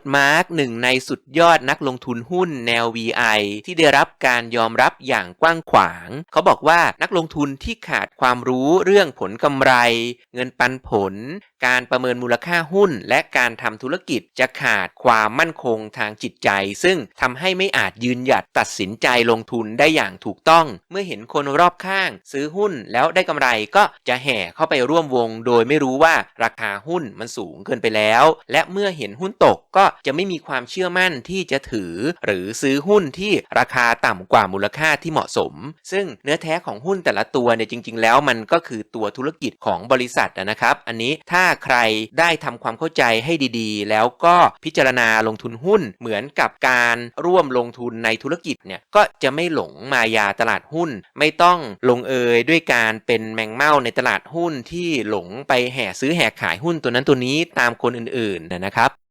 ดมาร์กหนึ่งในสุดยอดนักลงทุนหุ้นแนว VI ที่ได้รับการยอมรับอย่างกว้างขวาง เขาบอกว่านักลงทุนที่ขาดความรู้เรื่องผลกำไร เงินปันผล การประเมินมูลค่าหุ้น และการทำธุรกิจจะขาดความมั่นคงทางจิตใจ ซึ่งทำให้ไม่อาจยืนหยัดตัดสินใจลงทุนได้อย่างถูกต้อง เมื่อเห็นคนรอบข้าง ซื้อหุ้นแล้วได้กำไรก็จะแห่เข้าไปร่วมวง โดยไม่รู้ว่าราคาหุ้นมันสูงเกินไปแล้ว และเมื่อเห็นหุ้นตกก็จะไม่มีความเชื่อมั่นที่จะถือ หรือซื้อหุ้นที่ราคาต่ำกว่ามูลค่าที่เหมาะสม ซึ่งเนื้อแท้ของหุ้นแต่ละตัวเนี่ยจริง ๆ แล้วมันก็คือตัวธุรกิจของบริษัทนะครับ อันนี้ถ้าใครได้ทำความเข้าใจให้ดีๆ แล้วก็พิจารณาลงทุนหุ้นเหมือนกับการร่วมลงทุนในธุรกิจเนี่ยก็จะไม่หลงมายาตลาดหุ้น ไม่ต้องลงเอยด้วยการเป็นแมงเม่าในตลาดหุ้นที่หลงไปแห่ซื้อแห่ขายหุ้นตัวนั้นตัวนี้ตามคนอื่นๆนะครับ